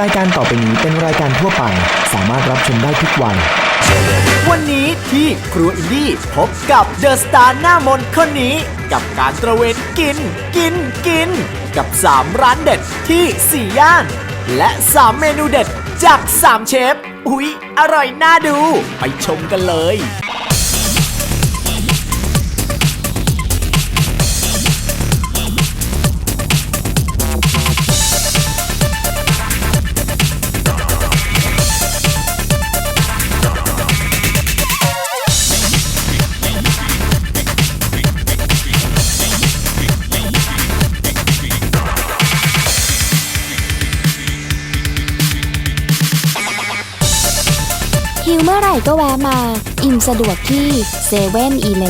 รายการต่อไปนี้เป็นรายการทั่วไป สามารถรับชมได้ทุกวัย วันนี้ที่ครัวอินดี้พบกับเดอะสตาร์หน้ามนต์คนนี้ กับการตระเวนกิน กิน กิน กับ 3 ร้านเด็ดที่ 4 ย่าน และ 3 เมนูเด็ดจาก 3 เชฟอุ๊ย อร่อยน่าดู ไปชมกันเลย หิวเมื่อไหร่ก็แวะมา อิ่มสะดวกที่เซเว่นอีเ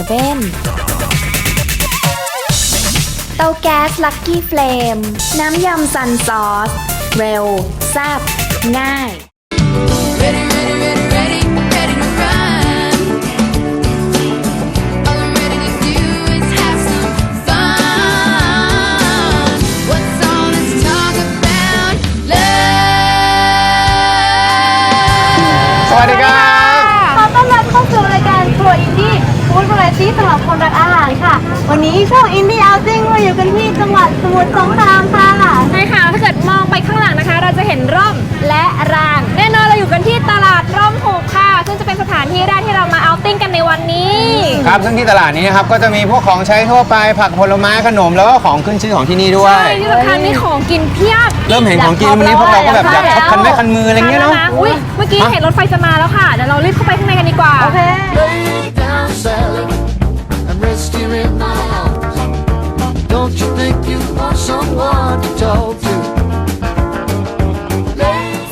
เตาแก๊สลักกี้เฟลม น้ำยำซันซอส เร็วแซ่บง่าย อาหารค่ะ วันนี้ช่วงอินดี้เอาติ้งเราอยู่กันที่จังหวัดสมุทรสงครามค่ะใช่ค่ะถ้าเกิดมองไปข้างหลังนะคะ เราจะเห็นร่มและราง แน่นอนเราอยู่กันที่ตลาดร่มผูกค่ะ ซึ่งจะเป็นสถานที่แรกที่เรามาเอาท์ติ้งกันในวันนี้ ครับซึ่งที่ตลาดนี้นะครับก็จะมีพวกของใช้ทั่วไปผักผลไม้ขนมแล้วก็ของขึ้นชื่อของที่นี่ด้วย ใช่ที่สำคัญมีของกินเพียบ เริ่มเห็นของกินวันนี้พวกเราก็แบบอยากชอบคันไม้คันมืออะไรเงี้ยเนาะทแล้วอุ้ยเมื่อกี้เห็นรถไฟจะมาแล้วค่ะเดี๋ยวเรารีบเข้าไปข้างในกันดีกว่าโอเค Lay down, Sally, and rest here in my arms. Don't you think you want someone to talk to?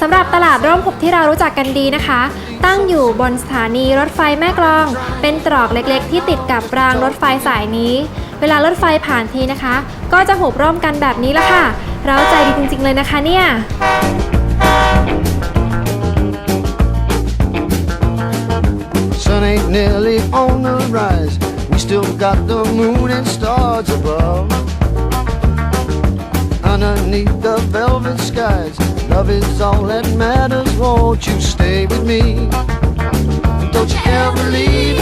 สำหรับตลาดร่มผุบที่เรารู้จักกันดีนะคะ ตั้งอยู่บนสถานีรถไฟแม่กลอง เป็นตรอกเล็กๆ ที่ติดกับรางรถไฟสายนี้ เวลารถไฟผ่านทีนะคะ ก็จะหุบร่มกันแบบนี้ละค่ะ เราใจดีจริงๆเลยนะคะเนี่ย Sun ain't nearly on the rise. We still got the moon and stars above. Underneath the velvet skies, love is all that matters. Won't you stay with me? And don't you ever leave.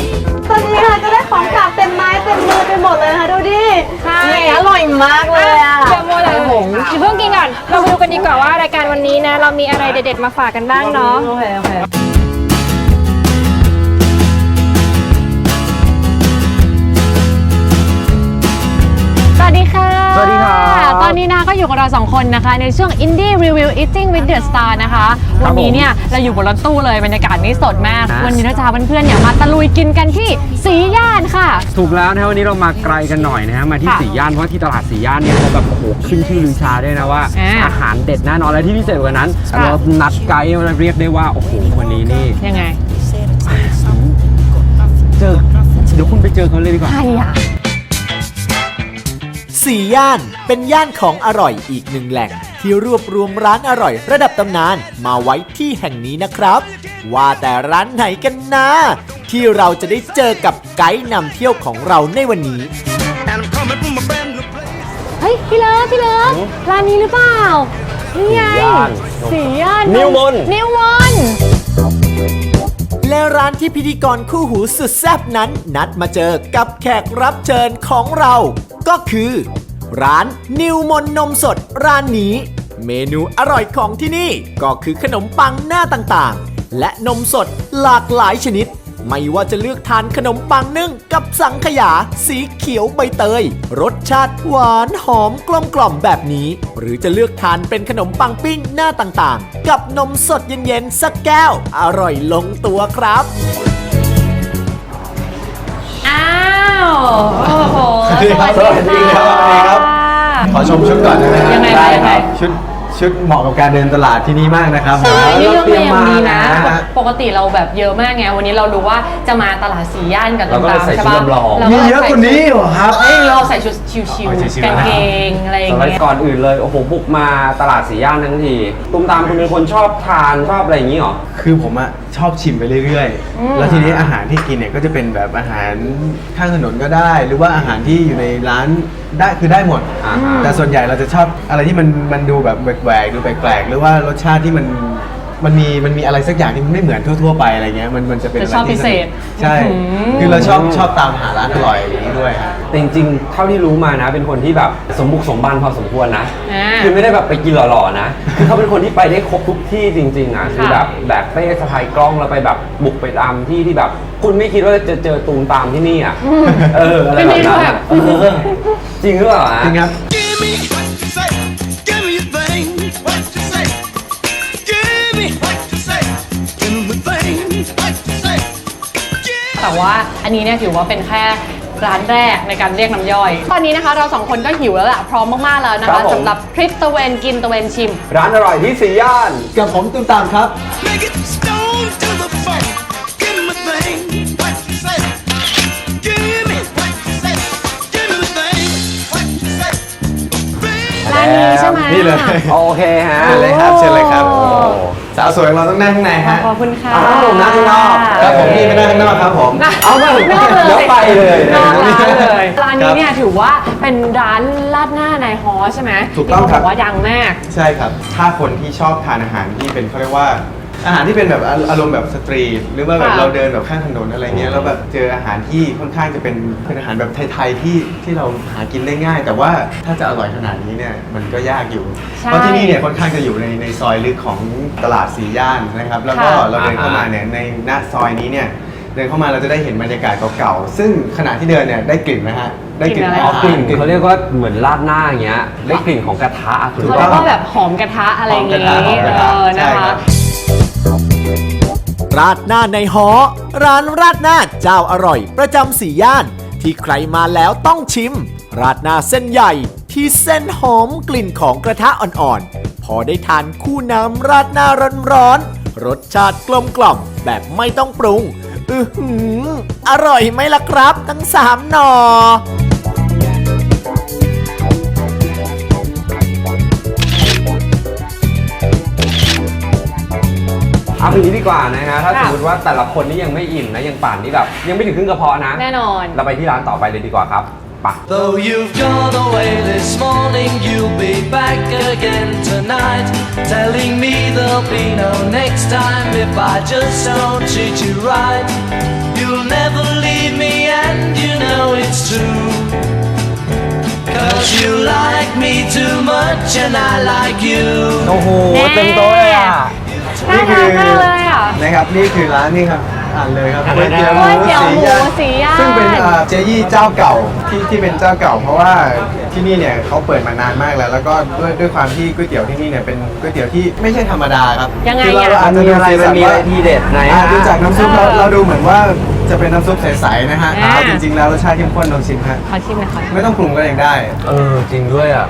ตอนนี้ค่ะก็ได้ของฝากเต็มไม้เต็มมือไปหมดเลยนะคะดูดิใช่นี่อร่อยมากเลยอะเดี๋ยวโมเลยหงอย่าเพิ่งกินก่อน เรามาดูกันดีกว่าว่ารายการวันนี้นะ เรามีอะไรเด็ดๆมาฝากกันบ้างเนาะ โอเคโอเค อนนี้นะก็อยู่กับเราสองคนนะคะ ในช่วง Indie Review Eating with the Star นะคะวันนี้เนี่ยเราอยู่บนรถตู้เลยบรรยากาศนี้สดมากวันนี้เราจะพาเพื่อนๆเนี่ยมาตะลุยกินกันที่สีย่านค่ะ ถูกแล้วนะวันนี้เรามาไกลกันหน่อยนะฮะมาที่ค่ะสีย่านเพราะที่ตลาดสีย่านเนี่ยเขาแบบโอ้โหขึ้นชื่อลือชาด้วยนะว่าอ่าอาหารเด็ดแน่นอนและที่พิเศษกว่านั้น ค่ะ เรานัดไกด์มาเรียกได้ว่าโอ้โหวันนี้นี่ยังไงเจอเดี๋ยวคุณไปเจอเขาเลยดีกว่า ใครอะ สี่ย่าน เป็นย่านของอร่อยอีกหนึ่งแหล่ง ที่รวบรวมร้านอร่อยระดับตำนานมาไว้ที่แห่งนี้นะครับ ว่าแต่ร้านไหนกันนะ ที่เราจะได้เจอกับไกด์นำเที่ยวของเราในวันนี้ And I'm coming from a brand new place. เฮ้ย พี่เลิฟพี่เลิฟร้านนี้หรือเปล่า นี่ไงสีย่านสีย่านนิวมนต์นิวมนต์และร้านที่พิธีกรคู่หูสุดแซ่บนั้น นัดมาเจอกับแขกรับเชิญของเรา ก็คือ ร้านนิวมนนมสดร้านนี้ เมนูอร่อยของที่นี่ก็คือขนมปังหน้าต่างๆ และนมสดหลากหลายชนิด ไม่ว่าจะเลือกทานขนมปังนึ่งกับสังขยา สีเขียวใบเตย รสชาติหวานหอมกลมกล่อมแบบนี้ หรือจะเลือกทานเป็นขนมปังปิ้งหน้าต่างๆ กับนมสดเย็นๆสักแก้ว อร่อยลงตัวครับ สวัสดีครับสวัสดีครับ สวัสดีครับ ขอชมชุดก่อนได้ไหมฮะยังไงด้ยังไงครับชุด ชุดเหมาะกับการเดินตลาดที่นี่มากนะครับใช่นี่เลือกเตรีมายมอย่างมาดีนะนะ ปกติเราแบบเยอะมากไง วันนี้เรารู้ว่าจะมาตลาดสีย่านกันเราก็เลยต่างๆใส่ใช่ชุดปะลำลองรมีเยอะกว่านี้เหรอครับเฮ้ยเราใส่ชุดชิวเอาชิวๆๆกางเกงอะไรอย่างสมัยเงี้ยก่อนอื่นเลยโอ้โหบุกมาตลาดสีย่านทั้งทีตุ้มตามคุณเป็นคนชอบทานชอบอะไรอย่างนี้เหรอคือผมอะชอบชิมไปเรื่อยๆ แล้วทีนี้อาหารที่กินเนี่ยก็จะเป็นแบบอาหารข้างถนนก็ได้ หรือว่าอาหารที่อยู่ในร้านได้คือได้หมดอ่าฮะแต่ส่วนใหญ่เราจะชอบอะไรที่มันมันดูแบบแหวกดูแปลกๆ หรือว่ารสชาติที่มันมันมีมันมีอะไรสักอย่างที่มันไม่เหมือนทั่ว ๆ ไปอะไรเงี้ยมันมันจะเป็นจะอะไรชอบที่พิเศษใช่ คือเราชอบชอบตามหาร้านอร่อยอย่างนี้ด้วยครับแต่จริงๆ เท่าที่รู้มานะ เป็นคนที่แบบสมบุกสมบันพอสมควรนะอ่าคือไม่ได้แบบไปกินหล่อๆนะ คือเขาเป็นคนที่ไปได้ครบทุกที่จริงๆนะคือแบบแบบเป้สะพายกล้องแล้วไปแบบบุกไปตามที่ที่แบบ คุณไม่คิดว่าจะเจอตูมตามที่นี่อะ เอออะไรแบบนั้นอะเออจริงหรือเปล่าฮะจริงครับ แต่ว่าอันนี้เนี่ยถือว่าเป็นแค่ร้านแรกในการเรียกน้ำย่อย ตอนนี้นะคะเราสองคนก็หิวแล้วล่ะ พร้อมมาก ๆ แล้วนะครัคะบผม สำหรับทริปตะเวนกินตะเวนชิม ร้านอร่อยที่สี่ย่าน กับผมตุ้มตามครับ Make it stone to the funk. Give me the thing. What you say. Give me what you say. Give me the thing. What you say. ร้านนี้ใช่ไหม นี่เลย โอเคฮะ เชิญเลยครับเชิญเลยครับโอ้ สาวสวยของเราต้องนั่งข้างในฮะขอบคุณค่ะอ้าวผมนั่งข้างนอกครับผมพี่ไม่นั่งข้างนอกครับผมเอามานอกเลยเดี๋ยวไปเลยนอกร้านเลยร้านนี้ครับเนี่ยถือว่าเป็นร้านลาดหน้าในฮอใช่ไหมถูกต้องครับที่เขาบอกว่าดังมาก ใช่ครับ ถ้าคนที่ชอบทานอาหารที่เป็นเขาเรียกว่า อาหารที่เป็นแบบอารมณ์แบบสตรีทหรือว่าแบบค่ะ เราเดินแบบข้างถนนอะไรเงี้ยแล้วแบบเจออาหารที่ค่อนข้างจะเป็นเป็นอาหารแบบไทยๆที่ที่เราหากินได้ง่าย แต่ว่าถ้าจะอร่อยขนาดนี้เนี่ยมันก็ยากอยู่ ใช่เพราะที่นี่เนี่ยค่อนข้างจะอยู่ในในซอยลึกของตลาดสีย่านนะครับ แล้วก็ค่ะ เราเดินเข้ามาเนี่ยในหน้าซอยนี้เนี่ยเดินเข้ามาเราจะได้เห็นบรรยากาศเก่าๆซึ่งขณะที่เดินเนี่ยได้กลิ่นนะฮะได้กลิ่นกลิ่นอะไรอ๋อกลิ่นอาหารเขาเรียกว่าเหมือนราดหน้าอย่างเงี้ยได้กลิ่นของกระทะถูกเขาต้เรีอยงกว่าแบบหอมกระทะอะไรอย่างหอมกงี้ระทะหอมกระทะเออนะใช่คคะรับ ราดหน้าในหอ ร้านราดหน้าเจ้าอร่อย ประจำสี่ย่าน ที่ใครมาแล้วต้องชิม ราดหน้าเส้นใหญ่ ที่เส้นหอมกลิ่นของกระทะอ่อนๆ พอได้ทานคู่น้ำราดหน้าร้อนๆรสชาติกลมกล่อมแบบไม่ต้องปรุง อือหือ อร่อยไหมล่ะครับ ทั้งสามหน่อ เอาอย่างนี้ดีกว่านะฮะถ้าค่ะสมมติว่าแต่ละคนนี่ยังไม่อิ่มนะยังป่านนี่แบบยังไม่ถึงครึ่งกระเพาะนะแน่นอน เราไปที่ร้านต่อไปเลยดีกว่าครับไปะ Though you've gone away this morning, you'll be back again tonight. Telling me there'll be no next time if I just don't treat you right. You'll never leave me, and you know it's true. Cause you like me too much, and I like you. โอ้โหเต็มโต๊ะเลยอะ น่าทานมากเลยอะ นะครับนี่คือร้านนี่ครับอ่านเลยครับอะไรนะก๋วยเตี๋ยวหมูสีย่าน ซึ่งเป็นเอ่อเจยี่เจ้าเก่าที่ที่เป็นเจ้าเก่า เพราะว่าที่นี่เนี่ยเขาเปิดมานานมากแล้ว แล้วก็ด้วยด้วยความที่ก๋วยเตี๋ยวที่นี่เนี่ยเป็นก๋วยเตี๋ยวที่ไม่ใช่ธรรมดาครับยังไงคือเราอะอาจจะมีดูอะไรสีสัมันมีอะไรว่า ทีเด็ดไหนอ่าฮะดูจากน้ำซุปเราเออเราดูเหมือนว่าจะเป็นน้ำซุปใสๆนะฮะอ่าเอาจริงๆแล้วรสชาติเข้มข้นลองชิมฮะขอชิมหน่อยค่ะไม่ต้องปรุงก็เองได้ เออจริงด้วยอะ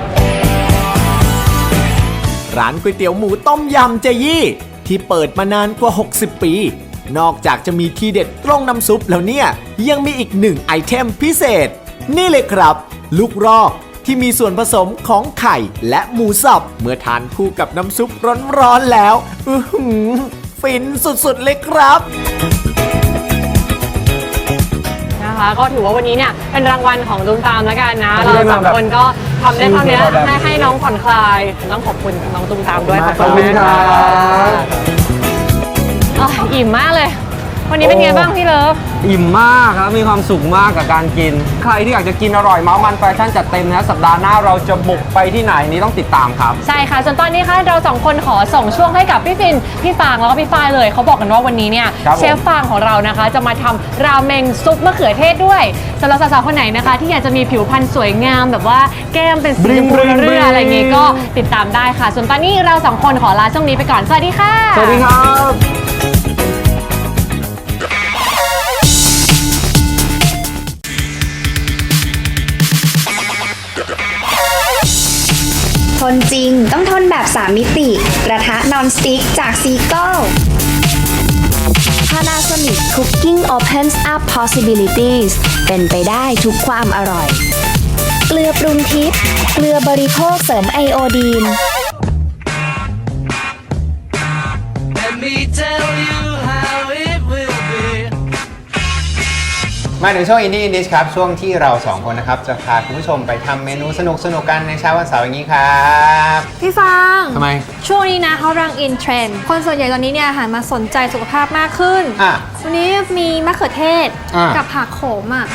ร้านก๋วยเตี๋ยวหมูต้มยำเจยี่ ที่เปิดมานานกว่า 60 ปี นอกจากจะมีทีเด็ดตรงน้ำซุปแล้วเนี่ย ยังมีอีกหนึ่งไอเทมพิเศษ นี่เลยครับ ลูกรอกที่มีส่วนผสมของไข่และหมูสับ เมื่อทานคู่กับน้ำซุปร้อนๆแล้วอื้อหือฟินสุดๆเลยครับ นะคะก็ถือว่าวันนี้เนี่ยเป็นรางวัลของตุ้มตามแล้วกันนะที่เราได้สมาองแบบคนก็ทำได้เท่านี้สู้ๆแบบให้ให้น้องผ่อนคลาย ต้องขอบคุณน้องตุ้มตามด้วยขอบคุณมากครับ นนี้เป็นไงบ้างพี่เลิฟ อิ่มมากครับมีความสุขมากกับการกิน ใครที่อยากจะกินอร่อยเมามันแฟชั่นจัดเต็มนะสัปดาห์หน้าเราจะบุกไปที่ไหนนี้ต้องติดตามครับ ใช่ค่ะ ส่วนตอนนี้ค่ะเราสองคนขอส่งช่วงให้กับพี่ฟิน พี่ฟางแล้วก็พี่ฝ้ายเลยเขาบอกกันว่าวันนี้เนี่ยครับผม เชฟฟางของเรานะคะ จะมาทำราเมงซุปมะเขือเทศด้วยสำหรับสาวๆคนไหนนะคะ ที่อยากจะมีผิวพรรณสวยงาม แบบว่าแก้มเป็นสีชมพูเรืออะไรอย่างงี้ก็ติดตามได้ค่ะ ส่วนตอนนี้เราสองคนขอลาช่วงนี้ไปก่อนสวัสดีค่ะ สวัสดีครับ นจริงต้องทนแบบ 3 มิติ กระทะนอนสติ๊กจากซีโก้ Panasonic Cooking opens up possibilities เป็นไปได้ทุกความอร่อย เกลือปรุงทิพย์เกลือบริโภคเสริมไอโอดีน มาถึงช่วงอินดี้อินดิชครับ ช่วงที่เราสองคนนะครับ จะพาคุณผู้ชมไปทำเมนูสนุกสนุกๆกันในเช้าวันเสาร์อย่างนี้ครับพี่ฟางทำไม ช่วงนี้นะเขากำลังอินเทรนด์คนส่วนใหญ่ตอนนี้เนี่ยหันมาสนใจสุขภาพมากขึ้นอะวันนี้มีมะเขือเทศอะ กับผักโขมอะ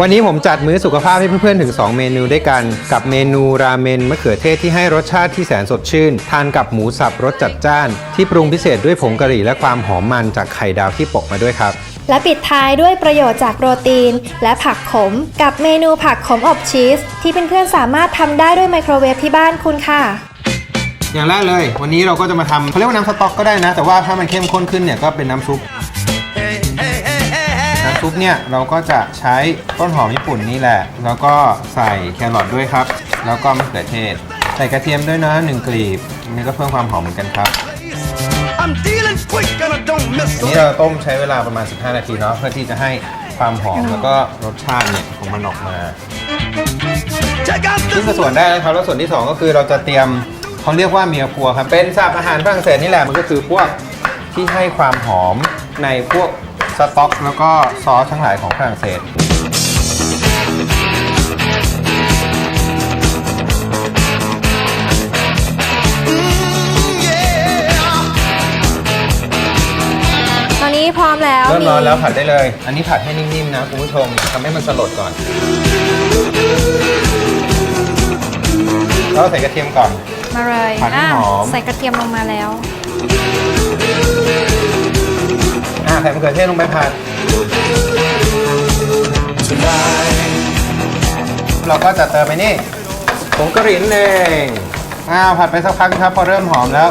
วันนี้ผมจัดมื้อสุขภาพให้เพื่อนๆ ถึง 2 เมนูด้วยกัน กับเมนูราเมนมะเขือเทศที่ให้รสชาติที่แสนสดชื่น ทานกับหมูสับรสจัดจ้าน ที่ปรุงพิเศษด้วยผงกะหรี่และความหอมมันจากไข่ดาวที่โปะมาด้วยครับ และปิดท้ายด้วยประโยชน์จากโปรตีน และผักขม กับเมนูผักขมอบชีส ที่เพื่อนๆสามารถทำได้ด้วยไมโครเวฟที่บ้านคุณค่ะ อย่างแรกเลย วันนี้เราก็จะมาทำเขาเรียกว่าน้ำสต๊อกก็ได้นะ แต่ว่าถ้ามันเข้มข้นขึ้นเนี่ยก็เป็นน้ำซุปน้ำซุปเนี่ยเราก็จะใช้ต้นหอมญี่ปุ่นนี่แหละ แล้วก็ใส่แครอทด้วยครับ แล้วก็มะเขือเทศ ใส่กระเทียมด้วยนะหนึ่งกลีบนี่ก็เพิ่มความหอมเหมือนกันครับ I'm dealing quick and I don't miss อันนี้เราต้มใช้เวลาประมาณ 15 นาทีเนาะเพื่อที่จะให้ความหอมแล้วก็รสชาติเนี่ยของมันออกมา Check out ซึ่งส่วนได้นะครับแล้วส่วนที่ 2 ก็คือเราจะเตรียมเขาเรียกว่าเมียพัวครับเป็นสับอาหารฝรั่งเศสนี่แหละมันก็คือพวกที่ให้ความหอมในพวกสต๊อก แล้วก็ซอสทั้งหลายของฝรั่งเศส นนี้พร้อมแล้วเริ่มมีร้อนแล้วผัดได้เลย อันนี้ผัดให้นิ่มๆนะคุณผู้ชมทำให้มันสลดก่อนแล้วใส่กระเทียมก่อน มาเลยผัดให้อะหอม ใส่กระเทียมลงมาแล้วอ่าใส่มะเขือเทศลงไปผัดเราก็จะเติมไปนี่ผงกะหรี่นั่นเองอ้าวผัดไปสักพักนะครับ พอเริ่มหอมแล้ว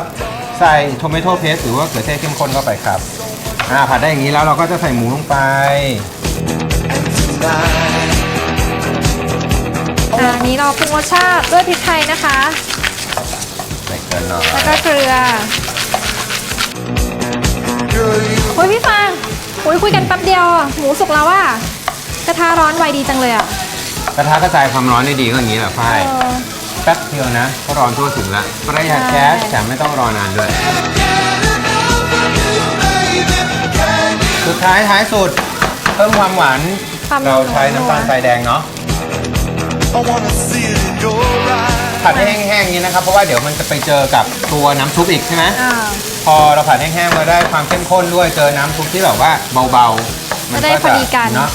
ใส่โทเมโตเพสหรือว่าเขือเทศเข้มข้นเข้าไปครับ อ่าผัดได้อย่างนี้แล้วเราก็จะใส่หมูลงไปอ่าอันนี้เราปรุงรสชาติด้วยพริกไทยนะคะ ใส่เกลือหน่อยแล้วก็เกลือโอ้ยพี่ฟางโอ้ยคุยกันแป๊บเดียวอะหมูสุกแล้วว่ะกระทะร้อนไวดีจังเลยอะกระทะกระจายความร้อนได้ดีก็อย่างนี้แหละฝ้ายเออแป๊บเดียวนะก็ร้อนทั่วถึงละประหยัดแก๊สแต่ไม่ต้องรอนานด้วย สุดท้ายท้ายสุด เพิ่มความหวาน ความเราใช้น้ำตาลทรายแดงเนาะ I wanna see it in your eyes ผัดให้แห้งๆนี้นะครับ เพราะว่าเดี๋ยวมันจะไปเจอกับตัวน้ำซุปอีกใช่ไหม อ่าพอเราผัดแห้งๆเราได้ความเข้มข้นด้วย เจอน้ำซุปที่แบบว่าเบาๆจะได้พอดีกันเนาะ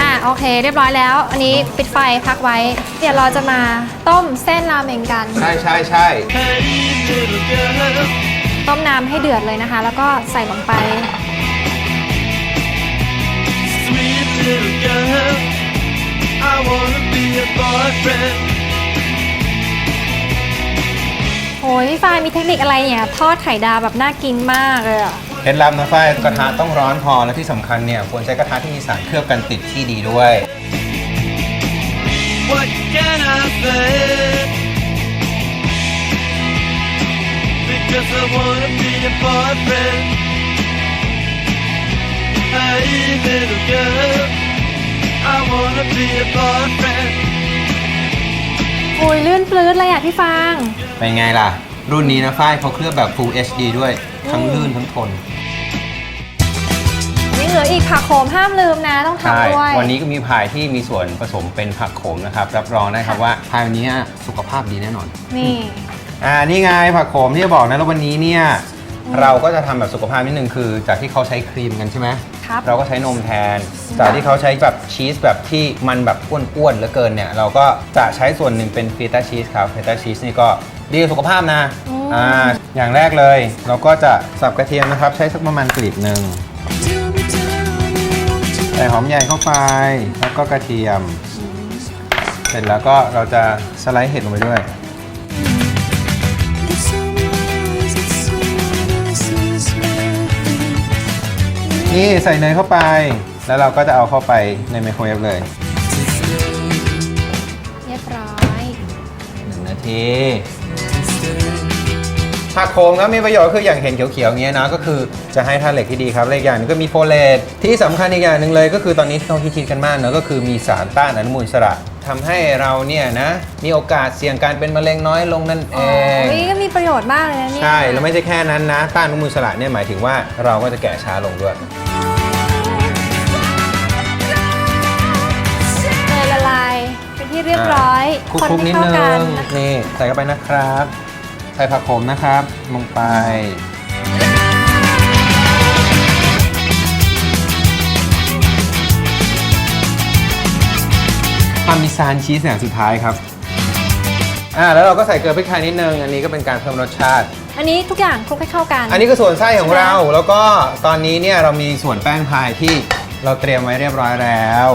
อะโอเค เรียบร้อยแล้ว อันนี้ปิดไฟพักไว้ เดี๋ยวเราจะมาต้มเส้นราเมงกัน ใช่ใช่ใช่ Hey little girl ต้มน้ำให้เดือดเลยนะคะ แล้วก็ใส่ลงไป Sweet little girl I wanna be your boyfriend โอ้ยพี่ฟายมีเทคนิคอะไรเนี่ยทอดไข่ดาวแบบน่ากินมากเลยอะเคล็ดลับนะฝ้ายกระทะต้องร้อนพอและที่สำคัญเนี่ยควรใช้กระทะที่มีสารเคลือบกันติดที่ดีด้วย I wanna be your boyfriend. Hey, little girl, I wanna be your boyfriend. โอ้ยลื่นปลื้ดเลยอะพี่ฟาง เป็นไงล่ะ รุ่นนี้นะฝ้ายเขาเคลือบแบบ Full HD ด้วย ทั้งลื่นทั้งทนนี่เหลืออีกผักโขมห้ามลืมนะต้องใช่ทำด้วย วันนี้ก็มีพายที่มีส่วนผสมเป็นผักโขมนะครับ รับรองได้ครับว่าพายวันนี้สุขภาพดีแน่นอน นี่ อ่านี่ไงผักโขมที่จะบอกนะแล้ววันนี้เนี่ยเราก็จะทำแบบสุขภาพนิดนึงคือ จากที่เขาใช้ครีมกันใช่ไหมครับ เราก็ใช้นมแทน จากที่เขาใช้แบบชีสแบบที่มันแบบอ้วนๆเหลือเกินเนี่ยเราก็จะใช้ส่วนหนึ่งเป็นฟีต้าชีสครับฟีต้าชีสนี่ก็ดีต่อสุขภาพนะอ่าอย่างแรกเลย เราก็จะสับกระเทียมนะครับใช้สักประมาณกลีบหนึ่ง ใส่หอมใหญ่เข้าไป แล้วก็กระเทียม เสร็จแล้วก็เราจะสไลด์เห็ดลงไปด้วย นี่ใส่เนยเข้าไป แล้วเราก็จะเอาเข้าไปในไมโครเวฟเลยเรียบร้อย1นาทีผักโขมครับมีประโยชน์คืออย่างเห็นเขียวๆอย่างเงี้ยนะก็คือจะให้ธาตุเหล็กที่ดีครับและอีกอย่างหนึงก็มีโฟเลตที่สำคัญอีกอย่างหนึ่งเลยก็คือตอนนี้ที่เขาคิดๆกันมากเนอะก็คือมีสารต้านอนุมูลอิสระทำให้เราเนี่ยนะมีโอกาสเสี่ยงการเป็นมะเร็งน้อยลงนั่นเออ๋องนี่ก็มีประโยชน์มากเลยนะเนี่ยใช่แล้วไม่ใช่แค่นั้นนะต้านอนุมูลอิสระเนี่ยหมายถึงว่าเราก็จะแก่ช้าลงด้วย ให้เรียบร้อยคลุกคนคลุกให้นิดเข้านึกันงนี่ใส่เข้าไปนะครับ ใส่ผักโขมนะครับ ลงไป พาร์เมิซานชีสอย่างสุดท้ายครับอ่าแล้วเราก็ใส่เกลือพริกไทยนิดนึง อันนี้ก็เป็นการเพิ่มรสชาติ อันนี้ทุกอย่างคลุกให้เข้ากัน อันนี้คือส่วนไส้ของเรา แล้วก็ตอนนี้เนี่ยเรามีส่วนแป้งพายที่เราเตรียมไว้เรียบร้อยแล้ว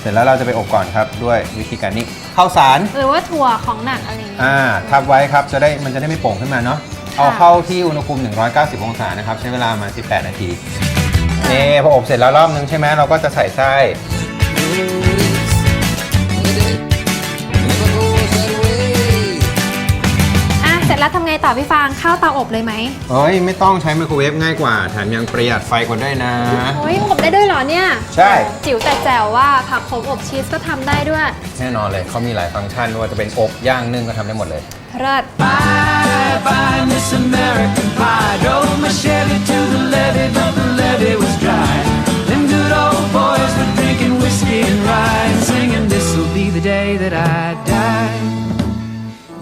เสร็จแล้วเราจะไปอบก่อนครับด้วยวิธีการนี้ข้าวสาร หรือว่าถั่วของหนักอะไรอย่างเงี้ย อ่าทับไว้ครับจะได้มันจะได้ไม่โป่งขึ้นมาเนาะเอาเข้าที่อุณหภูมิ 190 องศานะครับ ใช้เวลามา 18 นาทีนี่พออบเสร็จแล้วรอบนึงใช่ไหมเราก็จะใส่ไส้ ต่อพี่ฟางเข้าเตาอบเลยไหมเฮ้ยไม่ต้องใช้ไมโครเวฟง่ายกว่าแถมยังประหยัดไฟกว่าด้วยนะ โอ้ยอบได้ด้วยเหรอเนี่ยใช่ จิ๋วแต่แจ๋วว่าผักโขมอบชีสก็ทำได้ด้วยแน่นอนเลยเขามีหลายฟังก์ชันไม่ว่าจะเป็นอบย่างนึ่งก็ทำได้หมดเลย เลิศ Bye bye, Miss American Pie. Drove my Chevy to the levee, but the levee was dry. Them good old boys were drinking whiskey and rye and singing, This'll be the day that I die.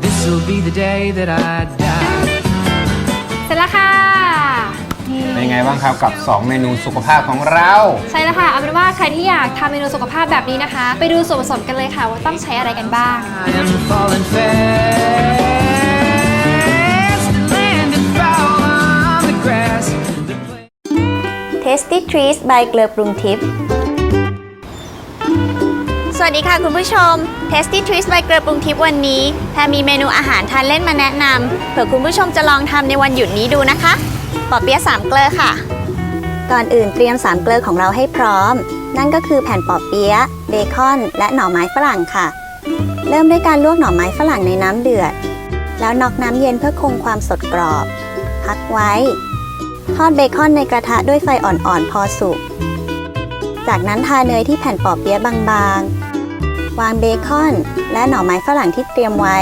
This'll be the day that I die. ไงบ้างครับกับ 2 เมนูสุขภาพของเรา ใช่แล้วค่ะเอาเป็นว่าใครที่อยากทำเมนูสุขภาพแบบนี้นะคะ ไปดูส่วนผสมกันเลยค่ะ ว่าต้องใช้อะไรกันบ้าง I am falling fast, landing foul on the grass. Tasty Treats by เกลือปรุงทิพย์สวัสดีค่ะคุณผู้ชม Tasty Treats by เกลือปรุงทิพย์วันนี้แพรมีเมนูอาหารทานเล่นมาแนะนำเผื่อคุณผู้ชมจะลองทำในวันหยุดนี้ดูนะคะ ปอเปี๊ยะสามเกลือค่ะ ก่อนอื่นเตรียมสามเกลือของเราให้พร้อม นั่นก็คือแผ่นปอเปี๊ยะเบคอน และหน่อไม้ฝรั่งค่ะ เริ่มด้วยการลวกหน่อไม้ฝรั่งในน้ำเดือด แล้วนอกน้ำเย็นเพื่อคงความสดกรอบ พักไว้ ทอดเบคอนในกระทะด้วยไฟอ่อนๆพอสุก จากนั้นทาเนยที่แผ่นปอเปี๊ยะบางๆ วางเบคอน และหน่อไม้ฝรั่งที่เตรียมไว้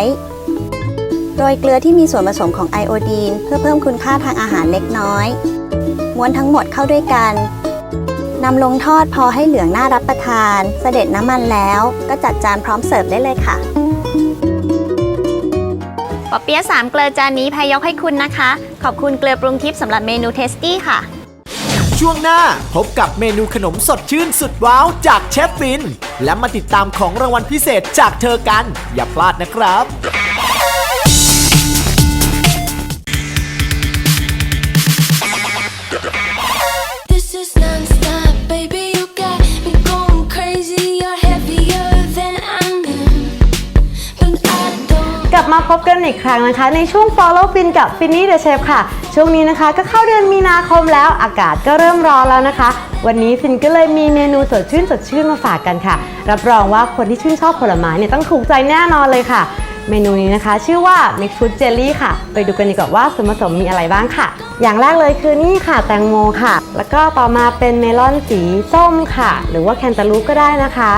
โรยเกลือที่มีส่วนผสมของไอโอดีน เพื่อเพิ่มคุณค่าทางอาหารเล็กน้อย ม้วนทั้งหมดเข้าด้วยกัน นำลงทอดพอให้เหลืองน่ารับประทาน เสด็จน้ำมันแล้วก็จัดจานพร้อมเสิร์ฟได้เลยค่ะปอเปี๊ยะสามเกลือจานนี้พายกให้คุณนะคะ ขอบคุณเกลือปรุงทิพย์สำหรับเมนูเทสตี้ค่ะ ช่วงหน้าพบกับเมนูขนมสดชื่นสุดว้าวจากเชฟฟิน และมาติดตามของรางวัลพิเศษจากเธอกัน อย่าพลาดนะครับ กันอีกครั้งนะคะ ในช่วง Follow Fin กับ Finny the Chef ค่ะ ช่วงนี้นะคะก็เข้าเดือนมีนาคมแล้วอากาศก็เริ่มร้อนแล้วนะคะ วันนี้ฟินก็เลยมีเมนูสดชื่นสดชื่นมาฝากกันค่ะ รับรองว่าคนที่ชื่นชอบผลไม้เนี่ยต้องถูกใจแน่นอนเลยค่ะ เมนูนี้นะคะ ชื่อว่า Mix Fruit Jelly ค่ะ ไปดูกันดีกว่าว่าส่วนผสมมีอะไรบ้างค่ะ อย่างแรกเลยคือนี่ค่ะแตงโมค่ะ แล้วก็ต่อมาเป็นเมลอนสีส้มค่ะ หรือว่าแคนตาลูปก็ได้นะคะ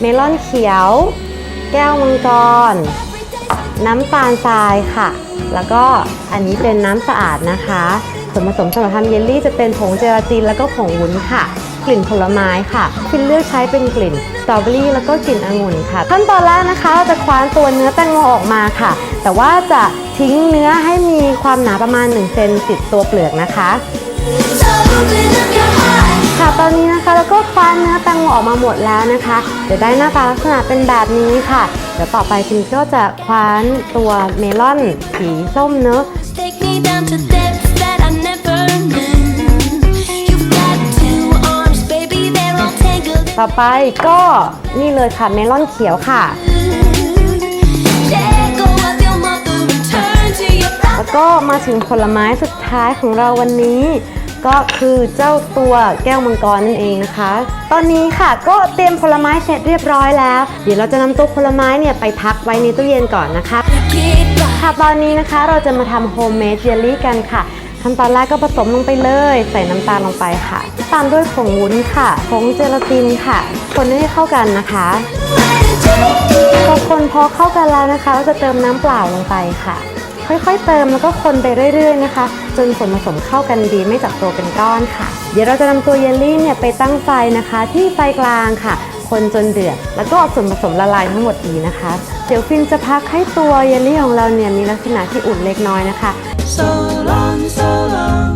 เมลอนเขียว แก้วมังกร น้ำตาลทรายค่ะ แล้วก็อันนี้เป็นน้ำสะอาดนะคะ ส่วนผสมสำหรับทำเยลลี่จะเป็นผงเจลาตินแล้วก็ผงวุ้นค่ะ กลิ่นผลไม้ค่ะฟินเลือกใช้เป็นกลิ่นสตรอเบอรี่แล้วก็กลิ่นองุ่นค่ะ ขั้นตอนแรกนะคะเราจะคว้านตัวเนื้อแตงโมออกมาค่ะ แต่ว่าจะทิ้งเนื้อให้มีความหนาประมาณ1เซนติดตัวเปลือกนะคะค่ะตอนนี้นะคะเราก็คว้านเนื้อแตงโมออกมาหมดแล้วนะคะ เดี๋ยวได้หน้าตาลักษณะเป็นแบบนี้ค่ะ ดี๋ยวต่อไปคุณก็จะคว้านตัวเมลอนสีส้มเนอะ Take me down to depths that I never knew. You've got two arms, baby, they're all tangled. ต่อไปก็นี่เลยค่ะเมลอนเขียวค่ะ Let go of your mother and turn to your แล้วก็มาถึงผลไม้สุดท้ายของเราวันนี้ ก็คือเจ้าตัวแก้วมังกรนั่นเองนะคะ ตอนนี้ค่ะก็เตรียมผลไม้เสร็จเรียบร้อยแล้ว เดี๋ยวเราจะนำตัวผลไม้เนี่ยไปพักไว้ในตู้เย็นก่อนนะคะ ค่ะตอนนี้นะคะเราจะมาทำโฮมเมดเยลลี่กันค่ะขั้นตอนแรกก็ผสมลงไปเลย ใส่น้ำตาลลงไปค่ะ ตามด้วยผงวุ้นค่ะ ผงเจลาตินค่ะ คนให้เข้ากันนะคะพอคนพอเข้ากันแล้วนะคะ เราจะเติมน้ำเปล่าลงไปค่ะ ค่อยๆ เติมแล้วก็คนไปเรื่อยๆนะคะ จนส่วนผสมเข้ากันดีไม่จับตัวเป็นก้อนค่ะ เดี๋ยวเราจะนำตัวเยลลี่เนี่ยไปตั้งไฟนะคะ ที่ไฟกลางค่ะคคนจนเดือด แล้วก็ส่วนผสมละลายทั้งหมดดีนะคะ เดี๋ยวฟินจะพักให้ตัวเยลลี่ของเราเนี่ยมีลักษณะที่อุ่นเล็กน้อยนะคะ So long, so long.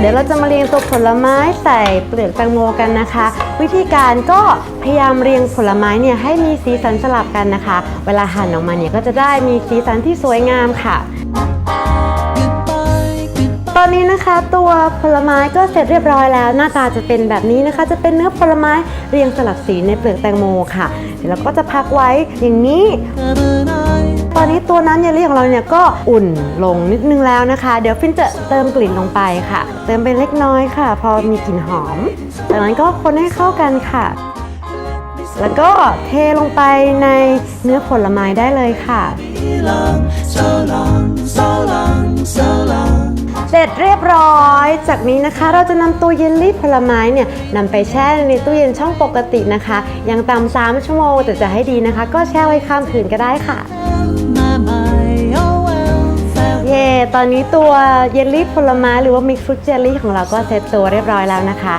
เดี๋ยวเราจะมาเรียงตัวผลไม้ใส่เปลือกแตงโมกันนะคะ วิธีการก็พยายามเรียงผลไม้เนี่ยให้มีสีสันสลับกันนะคะ เวลาหั่นออกมาเนี่ยก็จะได้มีสีสันที่สวยงามค่ะตอนนี้นะคะตัวผลไม้ก็เสร็จเรียบร้อยแล้ว หน้าตาจะเป็นแบบนี้นะคะ จะเป็นเนื้อผลไม้เรียงสลับสีในเปลือกแตงโมค่ะ เดี๋ยวเราก็จะพักไว้อย่างนี้ นนี้ตัวน้ำเยลลี่ของเราเนี่ยก็อุ่นลงนิดนึงแล้วนะคะ เดี๋ยวฟินจะเติมกลิ่นลงไปค่ะ เติมไปเล็กน้อยค่ะ พอมีกลิ่นหอม จากนั้นก็คนให้เข้ากันค่ะ แล้วก็เทลงไปในเนื้อผลไม้ได้เลยค่ะเสร็จเรียบร้อย จากนี้นะคะเราจะนำตัวเยลลี่ผลไม้เนี่ยนำไปแช่ในตู้เย็นช่องปกตินะคะ ยังต่ำ3ชั่วโมงแต่จะให้ดีนะคะ ก็แช่ไว้ข้ามคืนก็ได้ค่ะ ตอนนี้ตัวเยลลี่ผลไม้หรือว่ามิกซ์ฟรุตเจลลี่ของเราก็เซตตัวเรียบร้อยแล้วนะคะ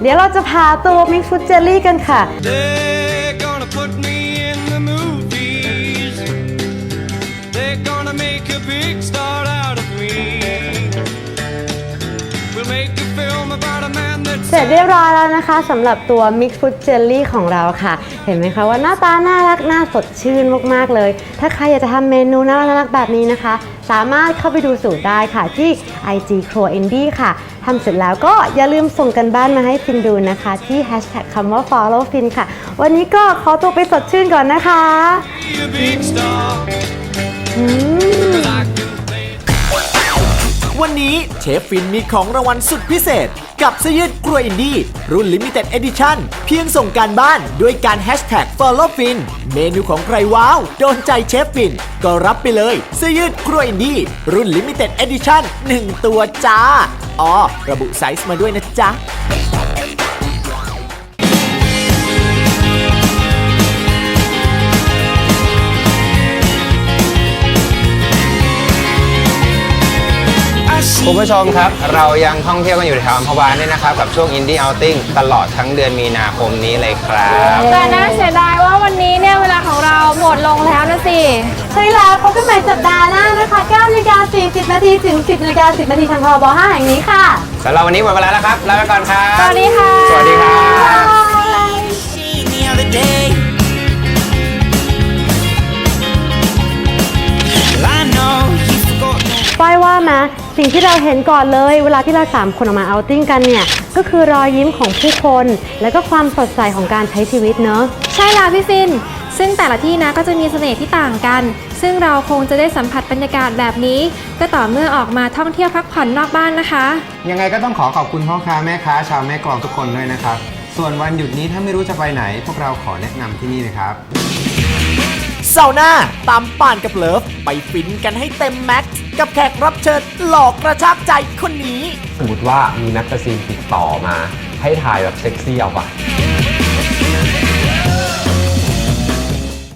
เดี๋ยวเราจะพาตัวมิกซ์ฟรุตเจลลี่กันค่ะ They're gonna put me in the movies. They're gonna make a big star เสร็จเรียบร้อยแล้วนะคะสำหรับตัวมิกซ์ฟรุตเจลลี่ของเราค่ะ เห็นไหมคะว่าหน้าตาน่ารักน่าสดชื่นมากๆเลย ถ้าใครอยากจะทำเมนูน่ารักๆแบบนี้นะคะ สามารถเข้าไปดูสูตรได้ค่ะที่ IG ครัว Indie ค่ะทำเสร็จแล้วก็อย่าลืมส่งกันบ้านมาให้ฟินดูนะคะ ที่ hashtag คำว่า follow fin ค่ะ วันนี้ก็ขอตัวไปสดชื่นก่อนนะคะ be a big star. อืม วันนี้เชฟฟินมีของรางวัลสุดพิเศษ กับเสื้อยืดกลัวอินดี้รุ่น Limited Edition เพียงส่งการบ้านด้วยการแฮชแท็ก follow fin เมนูของใครว้าว โดนใจเชฟฟิน ก็รับไปเลยเสื้อยืดกลัวอินดี้รุ่น Limited Edition 1 ตัวจ้าอ๋อระบุไซส์มาด้วยนะจ๊ะ คุณผู้ชมครับ เรายังท่องเที่ยวกันอยู่แถวอัมพวานี่นะครับ กับช่วงอินดี้เอาติ้งตลอดทั้งเดือนมีนาคมนี้เลยครับ แต่น่าเสียดายว่าวันนี้เนี่ยเวลาของเราหมดลงแล้วนะสิ ใช่แล้วพบกันใหม่สัปดาห์หน้านะคะ9นาฬิกา40นาทีถึง 10นาฬิกา10นาทีทางพบ5แห่งนี้ค่ะสำหรับวันนี้หมดเวลาแล้วครับลาไปก่อนครับ สวัสดีค่ะ สวัสดีครับ the other day. สิ่งที่เราเห็นก่อนเลย เวลาที่เราสามคนออกมาเอาท์ติ้งกันเนี่ย ก็คือรอยยิ้มของผู้คน และก็ความสดใสของการใช้ชีวิตเนอะใช่แล้วพี่ฟิน ซึ่งแต่ละที่นะก็จะมีเสน่ห์ที่ต่างกัน ซึ่งเราคงจะได้สัมผัสบรรยากาศแบบนี้ ก็ต่อเมื่อออกมาท่องเที่ยวพักผ่อนนอกบ้านนะคะ ยังไงก็ต้องขอขอบคุณพ่อค้าแม่ค้าชาวแม่กลองทุกคนด้วยนะครับ ส่วนวันหยุดนี้ถ้าไม่รู้จะไปไหน พวกเราขอแนะนำที่นี่เลยครับ เสาร์หน้าตามป่านกับเลิฟ ไปฟินกันให้เต็มแม็กซ์กับแขกรับเชิญหลอกกระชากใจคนนี้ สมมติว่ามีแมกกาซีนติดต่อมา ให้ถ่ายแบบเซ็กซี่เอาปะ